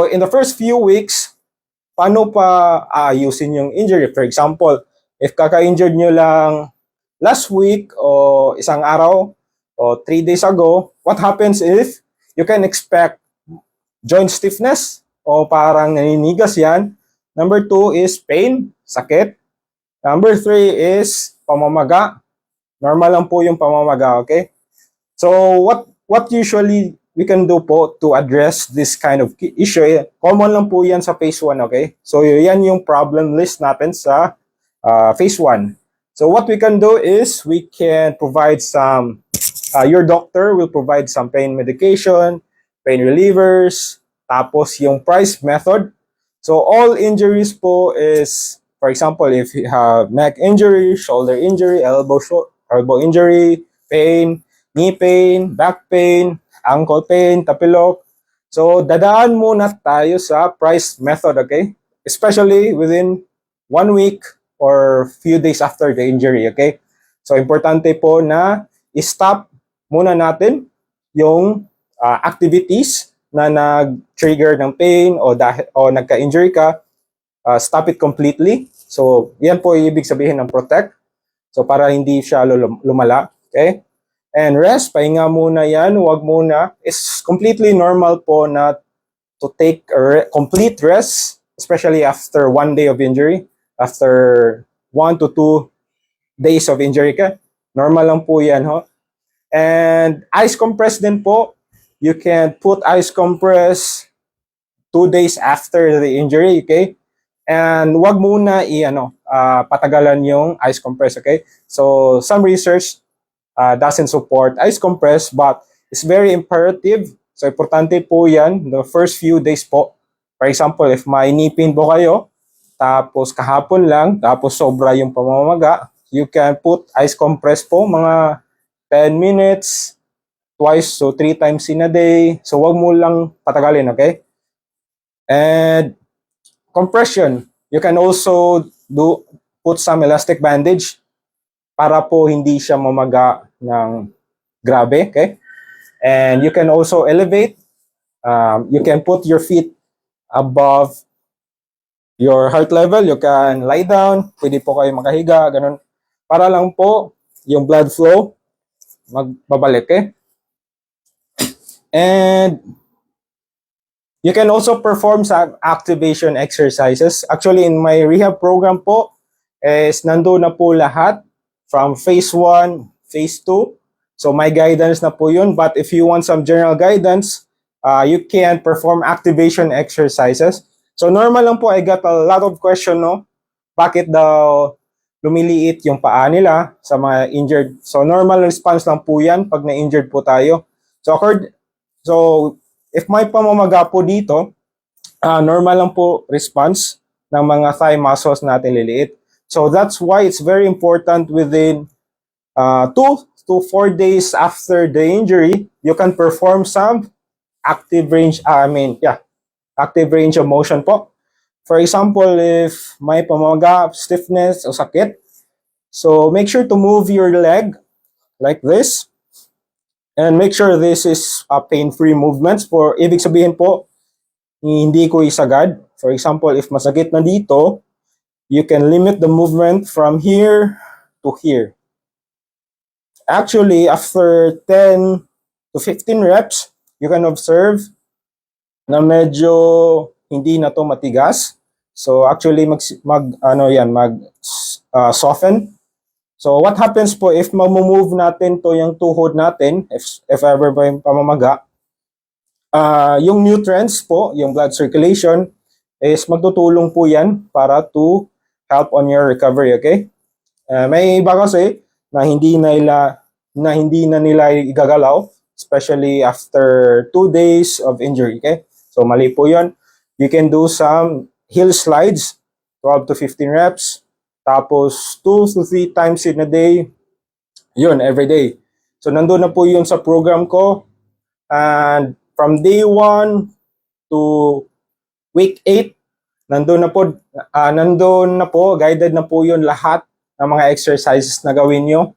So in the first few weeks, paano pa aayusin yung injury? For example, if kaka-injured nyo lang last week o isang araw o three days ago, what happens if you can expect joint stiffness o parang naninigas yan. Number two is pain, sakit. Number three is pamamaga. Normal lang po yung pamamaga, okay? So what what usually we can do po to address this kind of issue, eh, common lang po yan sa phase 1, okay? So yan yung problem list natin sa uh, phase 1. So what we can do is we can provide some, uh, your doctor will provide some pain medication, pain relievers, tapos yung price method. So all injuries po is, for example, if you have neck injury, shoulder injury, elbow, elbow injury, pain, knee pain, back pain, ankle pain, tapilok. So, dadaan muna tayo sa price method, okay? Especially within one week or few days after the injury, okay? So, importante po na i-stop muna natin yung uh, activities na nag-trigger ng pain o, dahil, o nagka-injury ka. Uh, stop it completely. So, yan po ibig sabihin ng protect. So, para hindi siya lumala, okay? And rest, pahinga muna yan, huwag muna. It's completely normal po na to take a re- complete rest, especially after one day of injury, after one to two days of injury ka. Normal lang po yan, ho. And ice compress din po. You can put ice compress two days after the injury, okay? And wag muna i ano, ah, patagalan yung ice compress, okay? So some research uh, doesn't support ice compress but it's very imperative. So importante po 'yan the first few days po. For example, if may knee pain po kayo, tapos kahapon lang, tapos sobra yung pamamaga, you can put ice compress po mga 10 minutes, twice so three times in a day. So wag mo lang patagalin, okay? And compression, you can also do put some elastic bandage para po hindi siya mamaga ng grabe, okay? And you can also elevate. Um, you can put your feet above your heart level. You can lie down. Pwede po kayo makahiga, ganun. Para lang po yung blood flow magbabalik, okay? And you can also perform some activation exercises. Actually, in my rehab program po, is nando na po lahat from phase 1, phase 2. So may guidance na po yun. But if you want some general guidance, uh, you can perform activation exercises. So normal lang po, I got a lot of question, no? Bakit daw lumiliit yung paa nila sa mga injured? So normal response lang po yan pag na-injured po tayo. So, accord, so if may pamamaga po dito, uh, normal lang po response ng mga thigh muscles natin liliit. So that's why it's very important within uh, two to four days after the injury, you can perform some active range, uh, I mean, yeah, active range of motion po. For example, if may pamamaga, stiffness, o sakit, so make sure to move your leg like this. And make sure this is a pain-free movements for ibig sabihin po, hindi ko isagad. For example, if masakit na dito, you can limit the movement from here to here. Actually, after 10 to 15 reps, you can observe na medyo hindi na to matigas. So actually mag, mag ano yan, mag uh, soften. So what happens po if mamove natin to yung tuhod natin, if, if ever ba yung pamamaga, uh, yung nutrients po, yung blood circulation, is magtutulong po yan para to help on your recovery, okay? Uh, may iba kasi na hindi na nila na hindi na nila igagalaw, especially after two days of injury, okay? So mali po yun. You can do some hill slides, 12 to 15 reps, tapos 2 to 3 times in a day, yun, every day. So nandun na po yun sa program ko. And from day 1 to week 8, nandun na po, ah, nandun na po, guided na po yun lahat ng mga exercises na gawin nyo